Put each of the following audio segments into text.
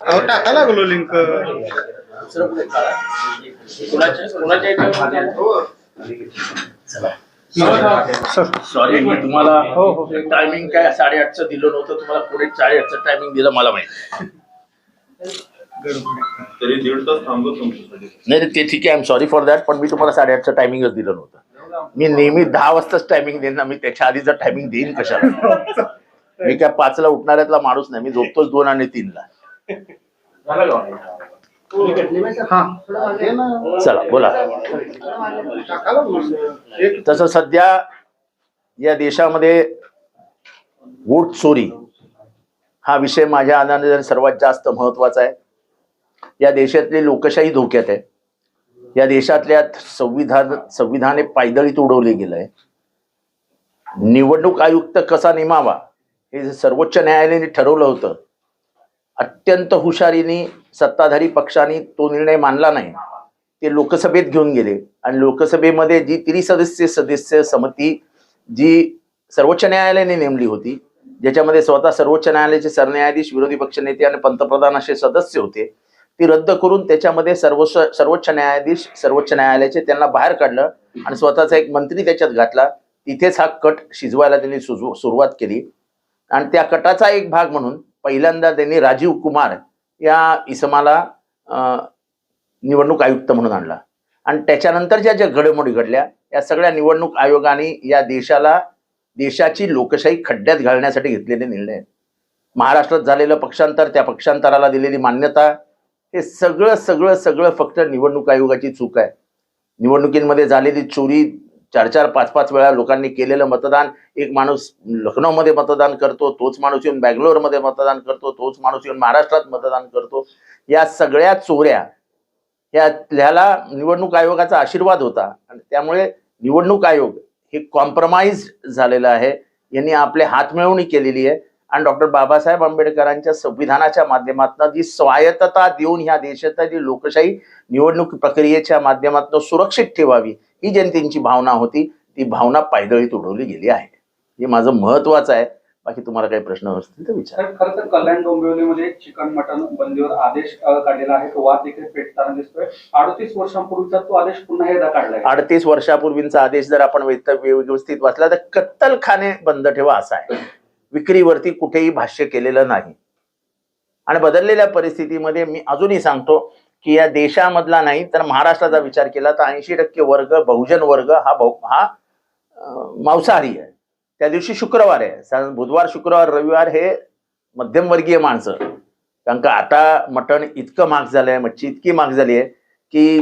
अहो टाका लागलो लिंक सॉरी. मी तुम्हाला टायमिंग काय साडेआठचं दिलं नव्हतं तुम्हाला पुढे साडेआठचं टायमिंग दिलं मला माहिती. तरी दीड तास थांबतो तुमच्यासाठी. नाही नाही, ते ठीक आहे I am sorry for that पण मी तुम्हाला साडेआठचं टायमिंगच दिलं नव्हतं. मी नेहमी दहा वाजताच टायमिंग देईन ना मी त्याच्या आधीचं टायमिंग देईन कशाला. मी काय पाचला उठणाऱ्यातला माणूस नाही मी झोपतोच दोन आणि तीनला. हा. चला बोला. तसं सध्या या देशामध्ये वोट चोरी हा विषय माझ्या आनंदाने सर्वात जास्त महत्त्वाचा आहे. या देशातली लोकशाही धोक्यात आहे. या देशातल्या संविधान संविधाने पायदळीत उडवले गेलंय. निवडणूक आयुक्त कसा नेमावा? हे सर्वोच्च न्यायालयाने ठरवलं होतं अत्यंत हुशारीने सत्ताधारी पक्षाने तो निर्णय मानला नाही. ते लोकसभेत घेऊन गेले आणि लोकसभेमध्ये जी त्रिसदस्य सदस्य समिती जी सर्वोच्च न्यायालयाने नेमली होती ज्याच्यामध्ये स्वतः सर्वोच्च न्यायालयाचे सरन्यायाधीश विरोधी पक्षनेते आणि पंतप्रधान असे सदस्य होते ती रद्द करून त्याच्यामध्ये सर्वोच्च सर्वोच्च न्यायाधीश सर्वोच्च न्यायालयाचे त्यांना बाहेर काढलं आणि स्वतःचा एक मंत्री त्याच्यात घातला. तिथेच हा कट शिजवायला त्यांनी सुरुवात केली. आणि त्या कटाचा एक भाग म्हणून पहिल्यांदा त्यांनी राजीव कुमार या इसमाला निवडणूक आयुक्त म्हणून आणला आणि त्याच्यानंतरच्या ज्या घडामोडी घडल्या या सगळ्या निवडणूक आयोगाने या देशाला देशाची लोकशाही खड्ड्यात घालण्यासाठी घेतलेले निर्णय आहेत. महाराष्ट्रात झालेलं पक्षांतर त्या पक्षांतराला दिलेली मान्यता हे सगळं सगळं सगळं फक्त निवडणूक आयोगाची चूक आहे निवडणुकीमध्ये झालेली चोरी चार चार पाच पाच वेळा लोकांनी केलेलं मतदान. एक माणूस लखनौमध्ये मतदान करतो तोच माणूस येऊन बँगलोरमध्ये मतदान करतो तोच माणूस येऊन महाराष्ट्रात मतदान करतो. या सगळ्या चोऱ्या या ह्याला निवडणूक आयोगाचा आशीर्वाद होता. आणि त्यामुळे निवडणूक आयोग हे कॉम्प्रमाइज झालेलं आहे. यांनी आपले हातमिळवणी केलेली आहे. आणि डॉक्टर बाबासाहेब आंबेडकरांच्या संविधानाच्या माध्यमातून जी स्वायत्तता देऊन ह्या देशातली लोकशाही निवडणूक प्रक्रियेच्या माध्यमातून सुरक्षित ठेवावी ही जनतेची भावना होती ती भावना पायदळीत उडवली गेली आहे. हे माझं महत्वाचं आहे. बाकी तुम्हाला काही प्रश्न असतील तर विचार. खरं तर कल्याण डोंबिवलीमध्ये चिकन मटन बंदीवर आदेश काढलेला आहे. तो वाद देखील पेटताना दिसतोय. अडतीस वर्षांपूर्वीचा तो आदेश पुन्हा एकदा काढलाय. अडतीस वर्षापूर्वींचा आदेश जर आपण व्यवस्थित वाचला तर कत्तलखाने बंद ठेवा असा आहे. विक्रीवरती कुठेही भाष्य केलेलं नाही. आणि बदललेल्या परिस्थितीमध्ये मी अजूनही सांगतो की या देशामधला नाही तर महाराष्ट्राचा विचार केला तर ऐंशी टक्के वर्ग बहुजन वर्ग हा बहु हा मांसाहारी आहे. त्या दिवशी शुक्रवार आहे. साधारण बुधवार शुक्रवार रविवार हे मध्यमवर्गीय माणसं. कारण का आता मटण इतकं महाग झालंय मच्छी इतकी महाग झाली आहे की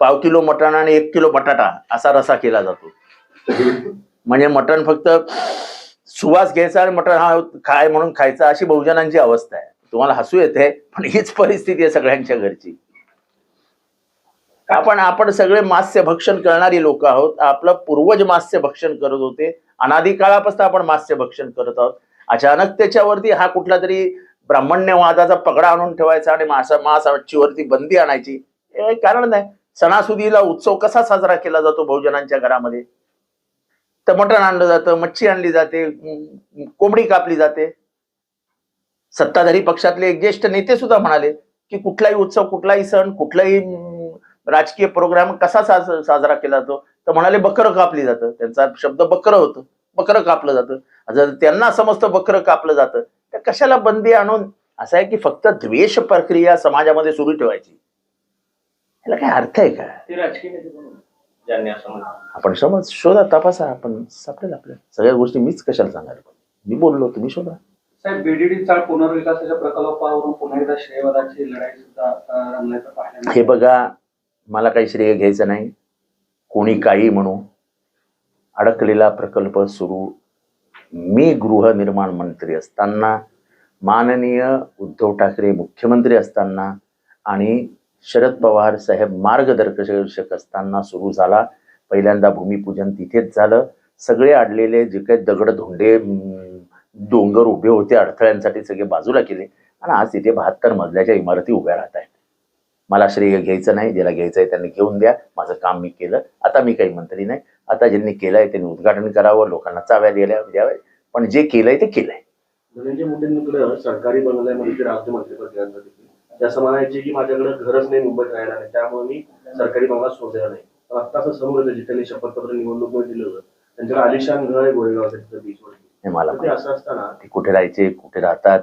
पाव किलो मटण आणि एक किलो बटाटा असा रसा केला जातो. म्हणजे मटण फक्त सुवास घ्यायचा आणि मटण हा खाय म्हणून खायचा अशी बहुजनांची अवस्था आहे. तुम्हाला हसू येते पण हीच परिस्थिती आहे सगळ्यांच्या घरची. आपण आपण सगळे मास्य भक्षण करणारी लोक आहोत. आपलं पूर्वज मास्य भक्षण करत होते. अनादी काळापासून आपण मास्य भक्षण करत आहोत. अचानक त्याच्यावरती हा कुठला तरी ब्राह्मण्यवादाचा पगडा आणून ठेवायचा आणि मासा मांस मच्छीवरती बंदी आणायची. हे कारण नाही. सणासुदीला उत्सव कसा साजरा केला जातो बहुजनांच्या घरामध्ये? मटण आणलं जातं मच्छी आणली जाते कोंबडी कापली जाते. सत्ताधारी पक्षातले ज्येष्ठ नेते सुद्धा म्हणाले की कुठलाही उत्सव कुठलाही सण कुठलाही राजकीय प्रोग्राम कसा साज साजरा केला जातो? तर म्हणाले बकरं कापली जातं. त्यांचा शब्द बकरं होतं. बकरं कापलं जातं. जर त्यांना समजतं बकरं कापलं जातं तर कशाला बंदी आणून? असं आहे की फक्त द्वेष प्रक्रिया समाजामध्ये सुरू ठेवायची. याला काय अर्थ आहे का? ज्यांनी असं आपण समज शोधा तपासा आपण सापडेल आपल्या सगळ्या गोष्टी मीच कशाला सांगायला मी बोललो तुम्ही शोधा. साहेब बीडीडी चाळ पुनर्विकासाच्या प्रकल्पावरून पुन्हा एकदा श्रेयवादाची लढाई सुद्धा अ, रंगल्याचं पाहायला हे बघा मला काही श्रेय घ्यायचं नाही. कोणी काही म्हणू अडकलेला प्रकल्प सुरू. मी गृहनिर्माण मंत्री असताना माननीय उद्धव ठाकरे मुख्यमंत्री असताना आणि शरद पवार साहेब मार्गदर्शक असताना सुरू झाला. पहिल्यांदा भूमिपूजन तिथेच झालं. सगळे अडलेले जे काही दगड धोंडे डोंगर उभे होते अडथळ्यांसाठी सगळे बाजूला केले. आणि आज तिथे बहात्तर मजल्याच्या इमारती उभ्या राहत आहेत. मला श्रेय घ्यायचं नाही ज्याला घ्यायचं आहे त्यांनी घेऊन द्या. माझं काम मी केलं. आता मी काही मंत्री नाही. आता ज्यांनी केलंय त्यांनी उद्घाटन करावं लोकांना चाव्या दिल्या द्याव्या पण जे केलंय ते केलंय. धनंजय मुंडेंकडे सरकारी बंगल्यामध्ये राज्यमंत्रीपद ते असं म्हणायचे की माझ्याकडे घरच नाही मुंबईत राहायला नाही त्यामुळे मी सरकारी बंगला सोडलेला नाही. पण आता असं समोर येतं जिथे त्यांनी शपथपत्र निवडणूक दिलं होतं. त्यांच्याकडे आलिशान घर आहे गोरेगावच्या तिथं बीचवरती हे मला ते. असं असताना ते कुठे राहायचे कुठे राहतात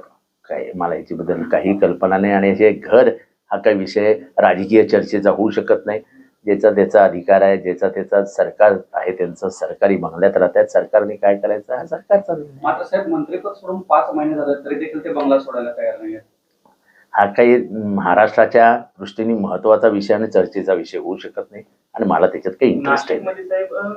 काय मला याच्याबद्दल काही कल्पना नाही. आणि हे घर हा काही विषय राजकीय चर्चेचा होऊ शकत नाही. ज्याचा त्याचा अधिकार आहे ज्याचा त्याचा सरकार आहे त्यांचं सरकारी बंगल्यात राहतात. सरकारने काय करायचं? हा सरकारचा. मात्र साहेब मंत्रिपद सोडून पाच महिने झाले तरी देखील ते बंगला सोडायला तयार नाही हा काही महाराष्ट्राच्या दृष्टीने महत्त्वाचा विषय आणि चर्चेचा विषय होऊ शकत नाही आणि मला त्याच्यात काही इंटरेस्ट आहे नाशिकमध्ये साहेब अ,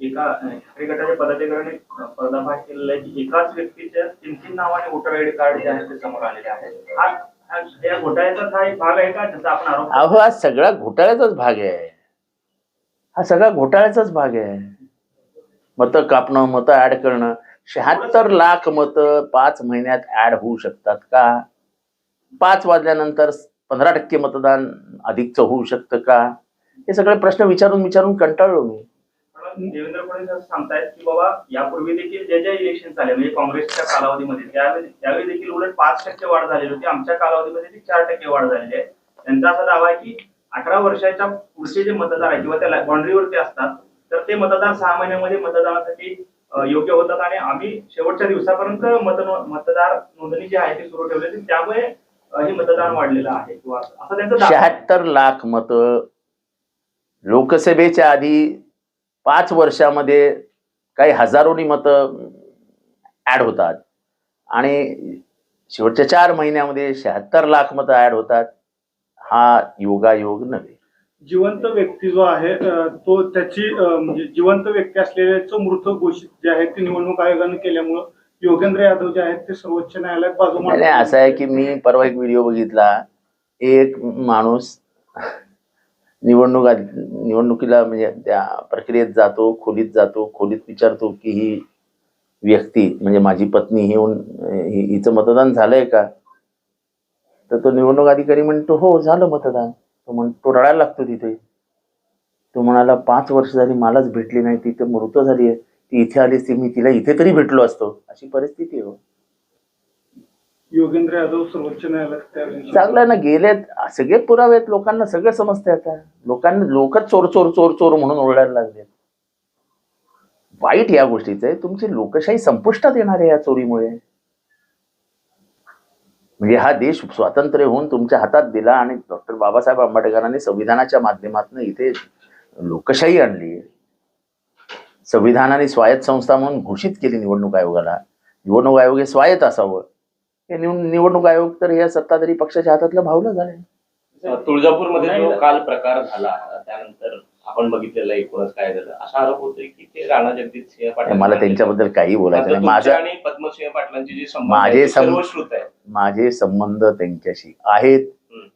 एका ठाकरे गटाच्या पदाधिकाऱ्याने अ, पर्दाफाश केलेला आहे की एकाच व्यक्तीच्या तीन तीन नावाने वोटर आयडी कार्ड जे आहे ते समोर आलेले आहेत हा या घोटाळ्याचाच हा एक भाग आहे का ज्याचा आपण आरोप अहो हा सगळा घोटाळ्याचाच भाग आहे. हा सगळा घोटाळ्याचाच भाग आहे. मतं कापणं मतं ऍड करणं शहात्तर लाख मतं पाच महिन्यात ऍड होऊ शकतात का? पाच वाजल्यानंतर पंधरा टक्के मतदान अधिकचं होऊ शकतं का? हे सगळे प्रश्न विचारून विचारून कंटाळलो मी. देवेंद्र फडणवीस असं सांगतायत की बाबा यापूर्वी देखील जे जे इलेक्शन झाले म्हणजे काँग्रेसच्या कालावधीमध्ये त्यावेळी त्यावेळी देखील उलट पाच टक्के वाढ झालेली होती. आमच्या कालावधीमध्ये ती चार टक्के वाढ झालेली आहे. त्यांचा असा दावा आहे की अठरा वर्षाच्या पुढचे जे मतदार आहेत किंवा त्या बाउंड्रीवरती असतात तर ते मतदार सहा महिन्यामध्ये मतदानासाठी योग्य होतात. आणि आम्ही शेवटच्या दिवसापर्यंत मत मतदार नोंदणी जी आहे ती सुरू ठेवली होती. त्यामुळे हे मतदान वाढलेलं आहे किंवा असं. त्यांचं. शहात्तर लाख मतं लोकसभेच्या आधी पाच वर्षामध्ये काही हजारोनी मतं ऍड होतात. आणि शेवटच्या चार महिन्यामध्ये शहात्तर लाख मतं ऍड होतात. हा योगायोग नव्हे. जिवंत व्यक्ती जो आहे तो त्याची म्हणजे जिवंत व्यक्ती असलेल्याचं मृत घोषित जे आहे ते निवडणूक आयोगाने केल्यामुळं योगेंद्र यादव जे आहेत ते सर्वोच्च न्यायालयात बाजू नाही नाही, असं आहे की मी परवा एक व्हिडिओ बघितला. एक माणूस निवडणूक आधी- निवडणुकीला म्हणजे त्या प्रक्रियेत जातो खोलीत जातो खोलीत विचारतो की ही व्यक्ती म्हणजे माझी पत्नी ही येऊन हि- हिचं मतदान झालंय का? तर तो निवडणूक अधिकारी म्हणतो हो झालं मतदान. तो म्हण तो रडायला लागतो तिथे. तो म्हणाला पाच वर्ष झाली मलाच भेटली नाही ती तर मृत झाली आहे. ती इथे आली असती मी तिला इथे तरी भेटलो असतो. अशी परिस्थिती हो. योगेंद्र यादव सर्वोच्च न्यायालयात चांगलं ना गेलेत. सगळे पुरावे आहेत लोकांना सगळं समजते आता. लोकांना लोकच चोर चोर चोर चोर म्हणून ओरडायला लागले वाईट या गोष्टीचं आहे. तुमची लोकशाही संपुष्टात येणार आहे या चोरीमुळे. म्हणजे हा देश स्वातंत्र्य होऊन तुमच्या हातात दिला आणि डॉक्टर बाबासाहेब आंबेडकरांनी संविधानाच्या माध्यमातून इथे लोकशाही आणली. संविधानाने स्वायत्त संस्था म्हणून घोषित केली निवडणूक आयोगाला. निवडणूक आयोग हे स्वायत्त असावं. हे निव- निवडणूक आयोग तर या सत्ताधारी पक्षाच्या हातातलं भावलं झालंय. तुळजापूरमध्ये जो काल प्रकार झाला त्यानंतर आपण बघितलेला एकूणच काय झालं. असा आरोप होतोय की ते राणा जगदीश सिंह पाटील मला त्यांच्याबद्दल काही बोलायचं नाही. माझं माझा आणि पद्मसिंह पाटलांची जी संबंध माझे माझे संबंध त्यांच्याशी आहेत.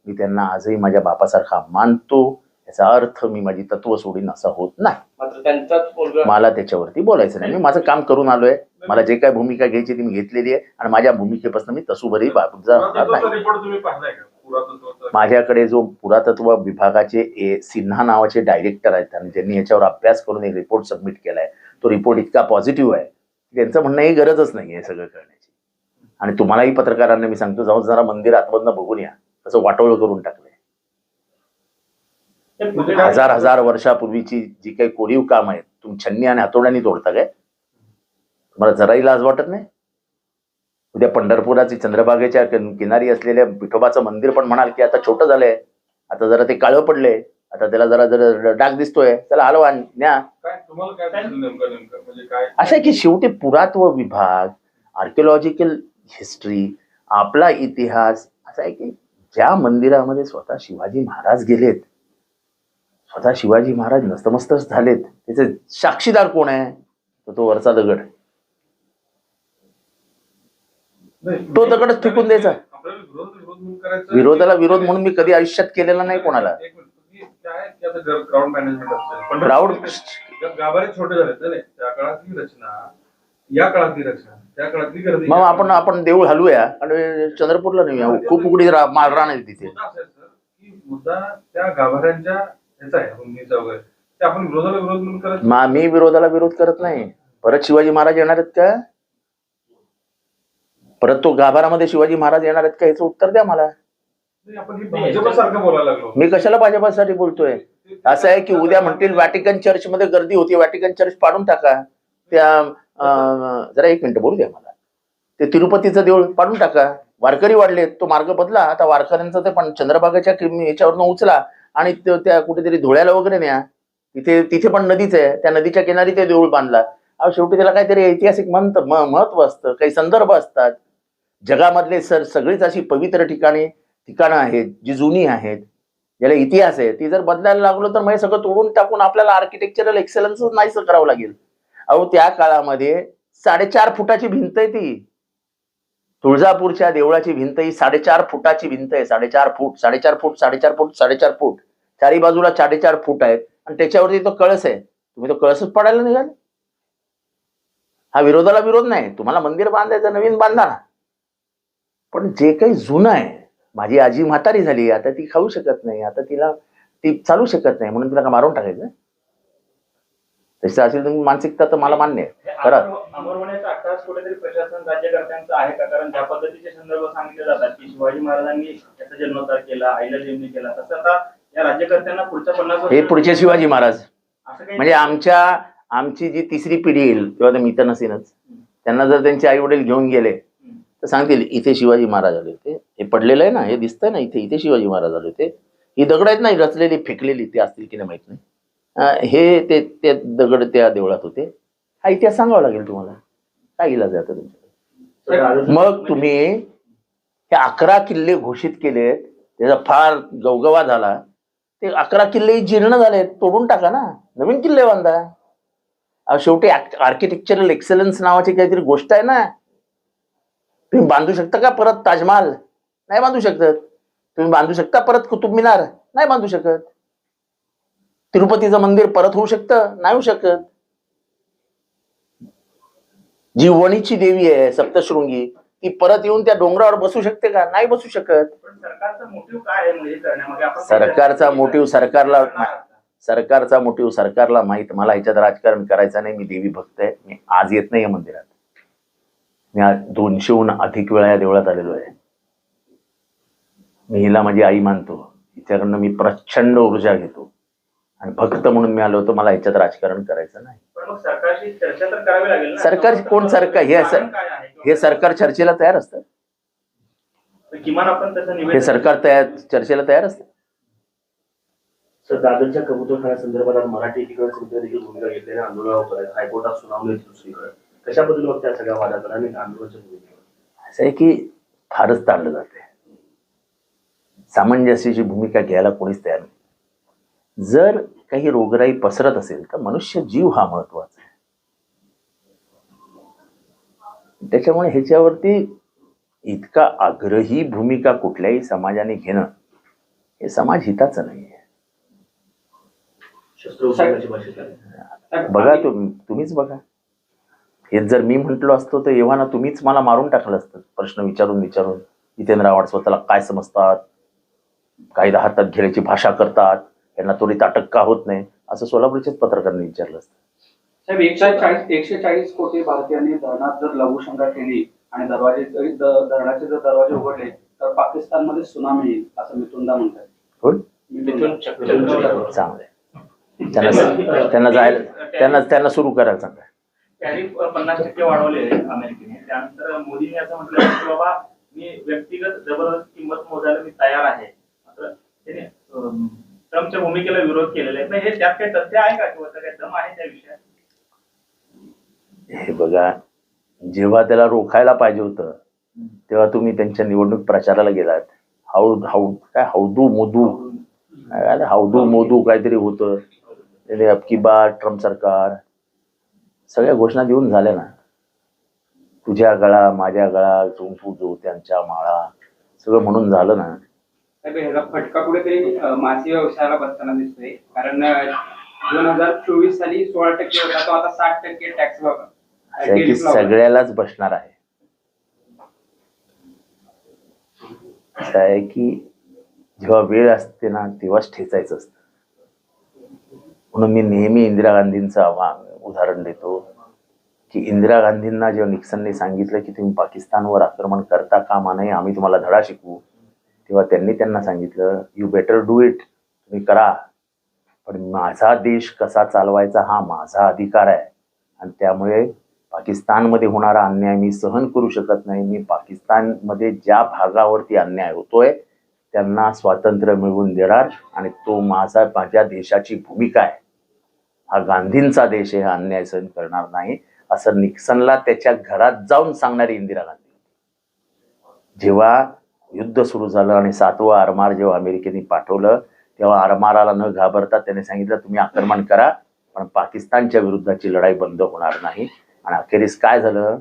मी त्यांना आजही माझ्या बापासारखा मानतो. याचा अर्थ मी माझी तत्व सोडीन असं होत नाही. मात्र त्यांचाच मुलगा मला त्याच्यावरती बोलायचं नाही. मी माझं काम करून आलोय. मला जे काय भूमिका घ्यायची ती मी घेतलेली आहे आणि माझ्या भूमिकेपासून मी तसूभरही राहणार नाही. रिपोर्ट तुम्ही पाहिलाय का? पुरातत्वाचा माझ्याकडे जो पुरातत्व विभागाचे ए सिन्हा नावाचे डायरेक्टर आहेत आणि त्यांनी याच्यावर अभ्यास करून एक रिपोर्ट सबमिट केलाय तो रिपोर्ट इतका पॉझिटिव्ह आहे. की त्यांचं म्हणणं ही गरजच नाही आहे सगळं करण्याची. आणि तुम्हालाही पत्रकारांना मी सांगतो जाऊन जरा मंदिर आतमधनं बघून या. तसं वाटोळ करून टाकलंय. हजार हजार वर्षापूर्वीची जी काही कोरीव काम आहेत तुम्ही छन्नी आणि हातोड्याने तोडता काय? तुम्हाला जराही लाज वाटत नाही? उद्या पंढरपुराची चंद्रभागेच्या किन- किनारी असलेल्या विठोबाचं मंदिर पण म्हणाल की आता छोटं झालंय. आता जरा ते काळं पडलंय. आता त्याला जरा जरा डाग दिसतोय. त्याला हलवा न्या. नेमकं म्हणजे असं आहे की शेवटी पुरातत्व विभाग आर्किओलॉजिकल हिस्ट्री आपला इतिहास असं आहे की ज्या मंदिरामध्ये स्वतः शिवाजी महाराज गेलेत स्वतः शिवाजी महाराज नस्तमस्तक झालेत. त्याचे साक्षीदार कोण आहे? तर तो वरचा दगड. तो दगडच फेकून द्यायचा. विरोधाला विरोध म्हणून मी कधी आयुष्यात केलेला नाही कोणाला. एक मिनिट तुम्ही काय की आता ग्राउंड मॅनेजमेंट असेल? Crowd- पण गाभारे छोटे झाले ना नाही. त्या काळातली रचना या काळातली रचना त्या काळातली गर्दी मग आपण आपण देऊळ हलवूया आणि चंद्रपूरला नेऊया. खूप उघडी रा- माळरान आहे तिथे. मुद्दा त्या गाभाऱ्यांच्या ह्याचा आहे रुंदीचा वगैरे ते आपण विरोधाला विरोध म्हणून करत मा मी विरोधाला विरोध करत नाही. परत शिवाजी महाराज येणार आहेत का? परत तो गाभारामध्ये शिवाजी महाराज येणार आहेत का? याचं उत्तर द्या मला. नाही, आपण हे भाजपसारखं बोलायला लागलो. मी कशाला भाजपासाठी बोलतोय? असं आहे की उद्या म्हणतील व्हॅटिकन चर्च मध्ये गर्दी होती व्हॅटिकन चर्च पाडून टाका. त्या अं, जरा एक मिनिट बोलू द्या मला. ते तिरुपतीचं देऊळ पाडून टाका. वारकरी वाढले तो मार्ग बदला. आता वारकऱ्यांचं ते पण चंद्रभागाच्या किम- याच्यावरनं उचला. आणि त्या कुठेतरी धुळ्याला वगैरे न्या. तिथे तिथे पण नदीच आहे. त्या नदीच्या किनारी ते देऊळ बांधला. अहो शेवटी त्याला काहीतरी ऐतिहासिक मंत महत्त्व असतं. काही संदर्भ असतात. जगामधले सर सगळीच अशी पवित्र ठिकाणे ठिकाणं आहेत जी जुनी आहेत. ज्याला इतिहास आहे. ती जर बदलायला लागलो तर मग हे सगळं तोडून टाकून आपल्याला आर्किटेक्चरल एक्सलन्स नाहीसं करावं लागेल. अहो त्या काळामध्ये साडेचार फुटाची भिंत आहे ती. तुळजापूरच्या देवळाची भिंत ही साडेचार फुटाची भिंत आहे. साडेचार फूट साडेचार फूट साडेचार फूट साडेचार फूट. चारी बाजूला साडेचार फूट आहेत. आणि त्याच्यावरती तो कळस आहे. तुम्ही तो कळसच पडायला निघाल. हा विरोधाला विरोध नाही. तुम्हाला मंदिर बांधायचं नवीन बांधा ना. पण जे काही जुनं आहे माझी आजी म्हातारी झाली आता ती खाऊ शकत नाही आता तिला ती चालू शकत नाही म्हणून तिला का मारून टाकायचं? तसं असेल तुम्ही मानसिकता तर मला मान्य आहे. राज्यकर्त्यांचं आहे का? कारण ज्या पद्धतीचे संदर्भ सांगितले जातात की शिवाजी महाराजांनी त्याचा जीर्णोद्धार केला आईला जीवनी केला. तसं आता या राज्यकर्त्यांना पुढच्या पन्नास हे पुढचे शिवाजी महाराज. म्हणजे आमच्या आमची जी तिसरी पिढी येईल किंवा ते मी तर नसेनच त्यांना जर त्यांचे आई वडील घेऊन गेले तर सांगतील इथे शिवाजी महाराज आले होते. हे पडलेलं आहे ना हे दिसतंय ना इथे इथे शिवाजी महाराज आले होते. ही दगड आहेत ना रचलेली फेकलेली ते असतील की नाही माहीत नाही. हे ते ते दगड त्या देवळात होते. हा इतिहास सांगावा लागेल तुम्हाला. काय इलाज आहे तुमच्याकडे? मग तुम्ही हे अकरा किल्ले घोषित केलेत त्याचा फार गवगवा झाला. ते अकरा किल्ले जीर्ण झाले तोडून टाका ना. नवीन किल्ले बांधा. शेवटी आर्किटेक्चरल एक्सलन्स नावाची काहीतरी गोष्ट आहे ना. तुम्ही बांधू शकता का परत ताजमहाल? नाही बांधू शकत. तुम्ही बांधू शकता परत कुतुब मिनार? नाही बांधू शकत. तिरुपतीचं मंदिर परत होऊ शकतं? नाही होऊ शकत. जी वणीची देवी आहे सप्तशृंगी. ती परत येऊन त्या डोंगरावर बसू शकते का? नाही बसू शकत. सरकारचा मोटिव्ह म्हणजे सरकारला सरकारचा मोटिव्ह सरकारला माहीत. मला ह्याच्यात राजकारण करायचं नाही. मी देवी भक्त आहे. मी आज येत नाही या मंदिरात. मी आज दोनशेहून अधिक वेळा या देवळात आलेलो आहे. मी हिला माझी आई मानतो. हिच्याकडनं मी प्रचंड ऊर्जा घेतो. आणि भक्त म्हणून मी आलो होतो मला ह्याच्यात राजकारण करायचं नाही. सरकारशी चर्चा तर करावी लागेल ना. सरकार कोण सरकार? हे असं- कारण काय आहे? हे सरकार चर्चेला तयार असतं. किमान आपण तसं हे सरकार तयार चर्चेला तयार असतं. सर दादरच्या कबूतरखान्यासंदर्भात आज मराठी एकीकरण समितीने देखील भूमिका घेतली आणि आंदोलनावर करायचं हायकोर्टात सुनावणी दुसरीकडे. कशा पद्धतीने बघता या सगळ्या वादाकडे आणि आंदोलनाच्या भूमिकेवर? असं आहे की फारच ताणलं जाते सामंजस्याची भूमिका घ्यायला कोणीच तयार नाही. जर काही रोगराई पसरत असेल तर मनुष्य जीव हा महत्त्वाचा आहे. त्याच्यामुळे ह्याच्यावरती इतका आग्रही भूमिका कुठल्याही समाजाने घेणं हे समाज हिताचं नाही आहे. बघा तुम्ही तुम्हीच बघा. हे जर मी म्हंटलो असतो तर एव्हा ना तुम्हीच मला मारून टाकलं असतं. प्रश्न विचारून विचारून जितेंद्र आव्हाड स्वतःला काय समजतात? कायदा हातात घेण्याची भाषा करतात. यांना त्वरित अटक का होत नाही असं सोलापूरच्याच पत्रकारांनी विचारलं असतं. साहेब एकशे चाळीस एकशे चाळीस कोटी भारतीयांनी धरणात जर लघुशंका केली आणि दरवाजे धरणाचे जर दरवाजे उघडले तर पाकिस्तानमध्ये सुनामी येईल असं मिथुनदा म्हणतात. कोण? चांगलं त्यांना त्यांना जायला त्यांना त्यांना सुरू करायला सांगा टॅरिफ पन्नास टक्के वाढवले अमेरिकेने. त्यानंतर मोदींनी असं म्हटलं की बाबा मी व्यक्तिगत जबरदस्त किंमत मोजायला मी तयार आहे. मात्र त्याने ट्रम्पच्या भूमिकेला विरोध केलेला आहे हे त्यात काही तथ्य आहे का किंवा काही दम आहे त्या विषयात? हे बघा जेव्हा त्याला रोखायला पाहिजे होतं तेव्हा तुम्ही त्यांच्या निवडणूक प्रचाराला गेलात. हाऊ हाऊ काय हौदू मोदू काय हौदू मोदू काहीतरी होतं. अबकी बार ट्रम्प सरकार. सगळ्या घोषणा देऊन झाल्या ना. तुझ्या गळा माझ्या गळा चुंफू जो त्यांच्या माळा. सगळं म्हणून झालं ना. ह्याचा फटका कुठेतरी मासे व्यवसायाला बसताना दिसतोय. कारण दोन हजार चोवीस साली सोळा टक्के होता तो आता साठ टक्के टॅक्स सगळ्यालाच बसणार आहे. की जेव्हा वेळ असते ना तेव्हाच ठेचायचं असतं. म्हणून मी नेहमी इंदिरा गांधींचं आव्हान उदाहरण देतो की इंदिरा गांधींना जेव्हा निक्सनने सांगितलं की तुम्ही पाकिस्तानवर आक्रमण करता कामा नये आम्ही तुम्हाला धडा शिकवू तेव्हा त्यांनी त्यांना सांगितलं यू बेटर डू इट तुम्ही करा. पण माझा देश कसा चालवायचा हा माझा अधिकार आहे. आणि त्यामुळे पाकिस्तानमध्ये होणारा अन्याय मी सहन करू शकत नाही. मी पाकिस्तानमध्ये ज्या भागावरती अन्याय होतोय त्यांना स्वातंत्र्य मिळवून देणार आणि तो माझा माझ्या देशाची भूमिका आहे. हा गांधींचा देश आहे हा अन्याय सहन करणार नाही असं निक्सनला त्याच्या घरात जाऊन सांगणारी इंदिरा गांधी जेव्हा युद्ध सुरू झालं आणि सातवं आरमार जेव्हा अमेरिकेने पाठवलं तेव्हा आरमाराला न घाबरता त्याने सांगितलं तुम्ही आक्रमण करा पण पाकिस्तानच्या विरुद्धची लढाई बंद होणार नाही. आणि अखेरीस काय झालं?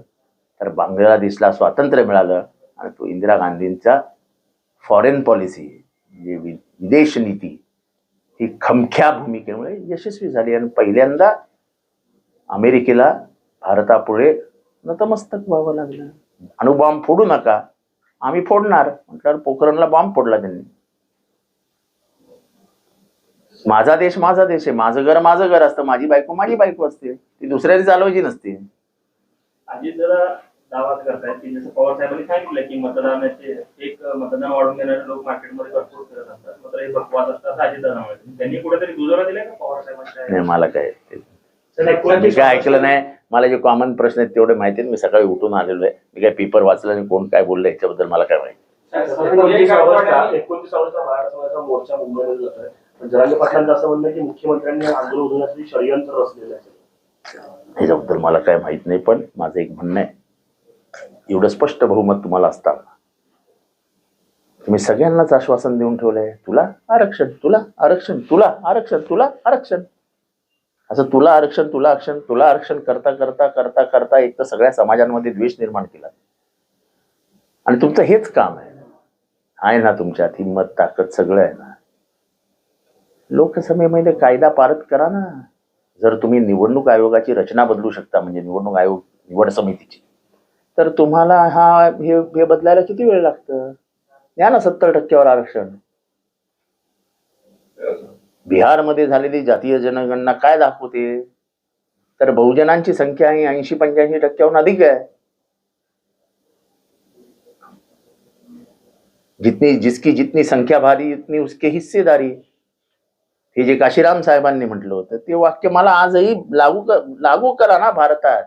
तर बांगलादेशला स्वातंत्र्य मिळालं आणि तो इंदिरा गांधींचा फॉरेन पॉलिसी म्हणजे वि- विदेश नीती ही खमख्या भूमिकेमुळे यशस्वी झाली आणि पहिल्यांदा अमेरिकेला भारतापुढे नतमस्तक व्हावं लागलं. अणुबॉम्ब फोडू नका. आम्ही फोडणार. म्हटल्यावर पोखरणला बॉम्ब फोडला त्यांनी. माझा देश माझा देश आहे. माझं घर माझं घर असतं. माझी बायको माझी बायको असते. ती दुसऱ्याने चालवायची नसते. करतायत. की जसं पवार साहेबांनी सांगितलं की मतदानाचे एक मतदान वाढून देणारे लोक मार्केटमध्ये भरपूर असतात. मात्र हे बकवास असतात. त्यांनी कुठेतरी दुजोरा दिलाय का पवार साहेबांच्या नाही मला काय मी काय ऐकलं नाही? मला जे कॉमन प्रश्न आहेत तेवढे माहिती आहेत. मी सकाळी उठून आलेलो आहे. मी काय पेपर वाचलं आणि कोण काय बोललं याच्याबद्दल मला काय माहिती? एकोणतीस ऑगस्टला एकोणतीस ऑगस्टला मराठा समाजाचा मोर्चा मुंबईमध्ये जात आहे पण जरांगे पाटलांचं असं म्हणणं आहे की मुख्यमंत्र्यांनी आंदोलन होण्यासाठी षडयंत्र रचलेलं आहे. ह्याच्याबद्दल मला काय माहीत नाही पण माझं एक म्हणणं आहे. एवढं स्पष्ट बहुमत तुम्हाला असताना तुम्ही सगळ्यांनाच आश्वासन देऊन ठेवलंय. तुला आरक्षण तुला आरक्षण तुला आरक्षण तुला आरक्षण. असं तुला आरक्षण तुला आरक्षण तुला आरक्षण करता करता करता करता एक तर सगळ्या समाजांमध्ये द्वेष निर्माण केला. आणि तुमचं हेच काम आहे. आहे ना तुमच्यात हिंमत ताकद सगळं आहे ना. लोकसभेमध्ये कायदा पारित करा ना. जर तुम्ही निवडणूक आयोगाची रचना बदलू शकता म्हणजे निवडणूक आयोग निवड समितीची तर तुम्हाला हा हे हे बदलायला किती वेळ लागतं? या ना सत्तर टक्क्यावर आरक्षण. बिहारमध्ये झालेली जातीय जनगणना काय दाखवते? तर बहुजनांची संख्या ही ऐंशी पंच्याऐंशी टक्क्याहून अधिक आहे. जितनी जिसकी जितनी संख्या भारी उतनी उसके हिस्सेदारी. हे जे काशीराम साहेबांनी म्हटलं होतं ते वाक्य मला आजही लागू कर, लागू करा ना भारतात.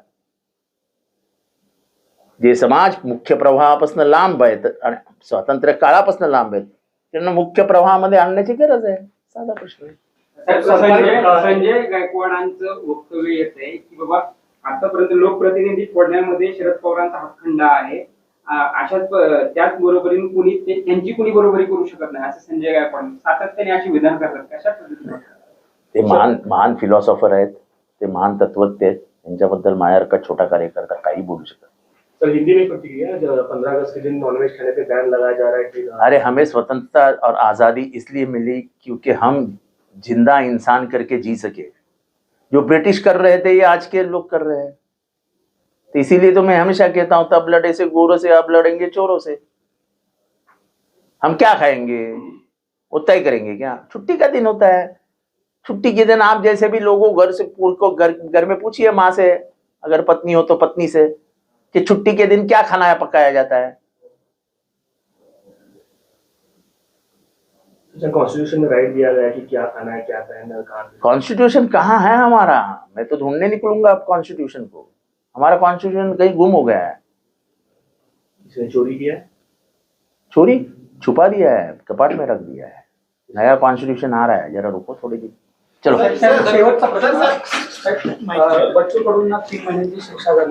जे समाज मुख्य प्रवाहापासून लांब आहेत आणि स्वातंत्र्य काळापासून लांब आहेत त्यांना मुख्य प्रवाहामध्ये आणण्याची गरज आहे. साधा प्रश्न. आहे संजय संजय गायकवाडांचं वक्तव्य येत आहे की बाबा आतापर्यंत लोकप्रतिनिधी फोडण्यामध्ये शरद पवारांचा हातखंडा आहे. आ- अशाच त्याच बरोबरीने कुणी ते- त्यांची कुणी बरोबरी करू शकत नाही असं संजय गायकवाड सातत्याने अशी विधान करतात. कशा पद्धतीने? ते महान महान फिलॉसॉफर आहेत. ते महान तत्वज्ञ आहेत. त्यांच्याबद्दल माझ्यासारखा छोटा कार्यकर्ता काही बोलू शकत अरे, हमें स्वतंत्रता और आज़ादी इसलिए मिली क्योंकि हम ज़िंदा इंसान करके जी सके। जो ब्रिटिश कर रहे थे, ये आज के लोग कर रहे हैं। तो इसीलिए तो मैं हमेशा कहता हूँ, तब लड़े से गोरों से, अब लड़ेंगे चोरों से। हम क्या खाएँगे? उतना ही करेंगे क्या? छुट्टी का दिन होता है। छुट्टी के दिन आप जैसे भी लोगों, घर से घर में पूछिए माँ से, अगर पत्नी हो तो पत्नी से। कि छुट्टी के दिन क्या खाना पकाया जाता है कॉन्स्टिट्यूशन में राइट दिया गया है कि क्या खाना है क्या पहनना है कॉन्स्टिट्यूशन कहाँ है हमारा मैं तो ढूँढने निकलूँगा अब कॉन्स्टिट्यूशन को हमारा कॉन्स्टिट्यूशन कहीं गुम हो गया है इसने चोरी किया है चोरी छुपा दिया है कपाट में रख दिया है नया कॉन्स्टिट्यूशन आ रहा है जरा रुको थोड़ी देर चलो शेवटचा प्रश्न अं, बच्चू कडूंना तीन महिन्यांची शिक्षा झाली